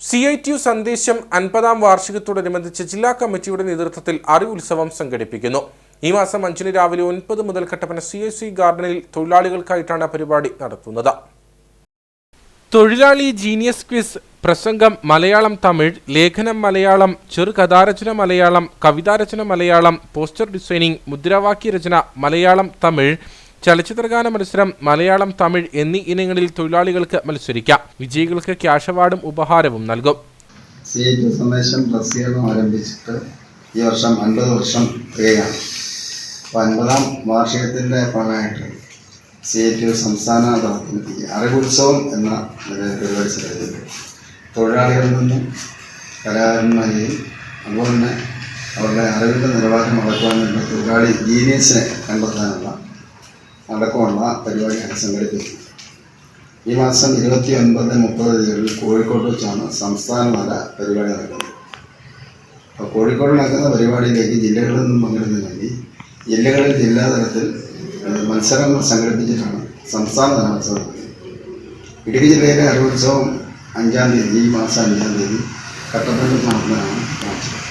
C I T U സന്ദേശം അൻപതാം വാർഷികത്തോടനുബന്ധിച്ച് ജില്ലാ കമ്മിറ്റിയുടെ നേതൃത്വത്തിൽ അറിവുത്സവം സംഘടിപ്പിക്കുന്നു. ഈ മാസം അഞ്ചിന് രാവിലെ ഒൻപത് മുതൽ കട്ടപ്പന സി എസ് സി ഗാർഡനിൽ തൊഴിലാളികൾക്കായിട്ടാണ് പരിപാടി നടത്തുന്നത്. തൊഴിലാളി ജീനിയസ് ക്വിസ് പ്രസംഗം മലയാളം തമിഴ് ലേഖനം മലയാളം ചെറുകഥാരചന മലയാളം കവിതാരചന മലയാളം പോസ്റ്റർ ഡിസൈനിംഗ് മുദ്രാവാക്യ രചന മലയാളം തമിഴ് ചലച്ചിത്രഗാന മത്സരം മലയാളം തമിഴ് എന്നീ ഇനങ്ങളിൽ തൊഴിലാളികൾക്ക് മത്സരിക്കാം. വിജയികൾക്ക് ക്യാഷ് അവാർഡും ഉപഹാരവും നൽകും. സി ടി സന്ദേശം ആരംഭിച്ചിട്ട് ഈ വർഷം അൻപത് വർഷം തികയാണ്. അപ്പോൾ അൻപതാം വാർഷികത്തിന്റെ ഭാഗമായിട്ട് സി സംസ്ഥാന തലത്തിൽ അറിവുത്സവം എന്ന പരിപാടി സംഘടിപ്പിക്കും തൊഴിലാളികളിൽ നിന്നും കലാകാരന്മാരെയും അതുപോലെ തന്നെ അവരുടെ അറിവിന്റെ നിലവാരം വേണ്ടി തൊഴിലാളി ജീനിയസിനെ കണ്ടെത്താനുള്ള അടക്കമുള്ള പരിപാടിയാണ് സംഘടിപ്പിക്കുന്നത് ഈ മാസം ഇരുപത്തി ഒൻപത് മുപ്പത് തീയതികളിൽ കോഴിക്കോട് വെച്ചാണ് സംസ്ഥാനതല പരിപാടി നടക്കുന്നത്. അപ്പോൾ കോഴിക്കോട് നടക്കുന്ന പരിപാടിയിലേക്ക് ജില്ലകളിൽ നിന്നും പങ്കെടുക്കുന്നതിന് വേണ്ടി ജില്ലകളിൽ ജില്ലാതലത്തിൽ മത്സരങ്ങൾ സംഘടിപ്പിച്ചിട്ടാണ് സംസ്ഥാനതല മത്സരം ഇടുക്കി ജില്ലയിലെ അരോത്സവം അഞ്ചാം തീയതി ഈ മാസം അഞ്ചാം തീയതി കട്ടപ്പനയിൽ നടത്തുന്നതാണ് കാണിച്ചത്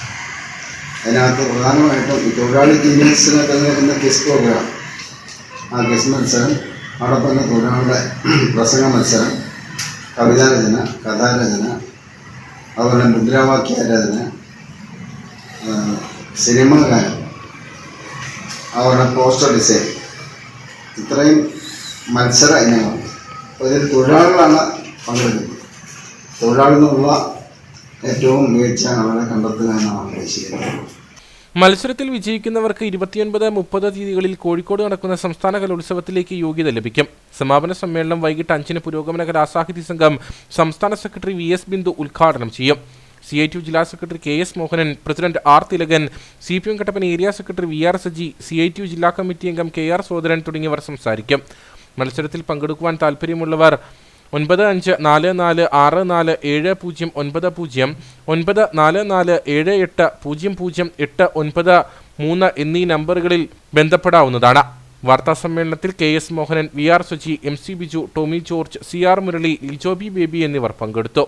അതിനകത്ത് പ്രധാനമായിട്ടും തൊഴിലാളി ജീവിതത്തിനകത്ത് തിരഞ്ഞെടുക്കുന്ന കിസ് പ്രോഗ്രാം ആ ഗസ് മത്സരം അതോടൊപ്പം തന്നെ തൊഴിലാളിയുടെ പ്രസംഗ മത്സരം കവിതാരചന കഥാരചന അതുപോലെ മുദ്രാവാക്യ രചന സിനിമ ഗാനം അവരുടെ പോസ്റ്റർ ഡിസൈൻ ഇത്രയും മത്സര അപ്പോൾ ഇതിൽ തൊഴിലാളികളാണ് പങ്കെടുക്കുന്നത്. തൊഴിലാളിൽ നിന്നുള്ള ഏറ്റവും മികച്ച അവരെ കണ്ടെത്തുക എന്നാണ് ഉദ്ദേശിക്കുന്നത്. മത്സരത്തിൽ വിജയിക്കുന്നവർക്ക് ഇരുപത്തിയൊൻപത് മുപ്പത് തീയതികളിൽ കോഴിക്കോട് നടക്കുന്ന സംസ്ഥാന കലോത്സവത്തിലേക്ക് യോഗ്യത ലഭിക്കും. സമാപന സമ്മേളനം വൈകിട്ട് അഞ്ചിന് പുരോഗമന കലാസാഹിത്യ സംഘം സംസ്ഥാന സെക്രട്ടറി വി എസ് ബിന്ദു ഉദ്ഘാടനം ചെയ്യും. സി ഐ ടി ജില്ലാ secretary K S Mohanan president R Thilakan C P M Kattappana area secretary V R Saji C I T ജില്ലാ കമ്മിറ്റി അംഗം കെ ആർ സോദരൻ തുടങ്ങിയവർ സംസാരിക്കും. മത്സരത്തിൽ പങ്കെടുക്കുവാൻ താൽപ്പര്യമുള്ളവർ ഒൻപത് അഞ്ച് നാല് നാല് ആറ് നാല് ഏഴ് പൂജ്യം ഒൻപത് പൂജ്യം ഒൻപത് നാല് നാല് ഏഴ് എട്ട് പൂജ്യം പൂജ്യം എട്ട് ഒൻപത് മൂന്ന് എന്നീ നമ്പറുകളിൽ ബന്ധപ്പെടാവുന്നതാണ്. വാർത്താ സമ്മേളനത്തിൽ K S Mohanan V R Suji M C Biju Tomy George C R Murali Lijobi Baby എന്നിവർ പങ്കെടുത്തു.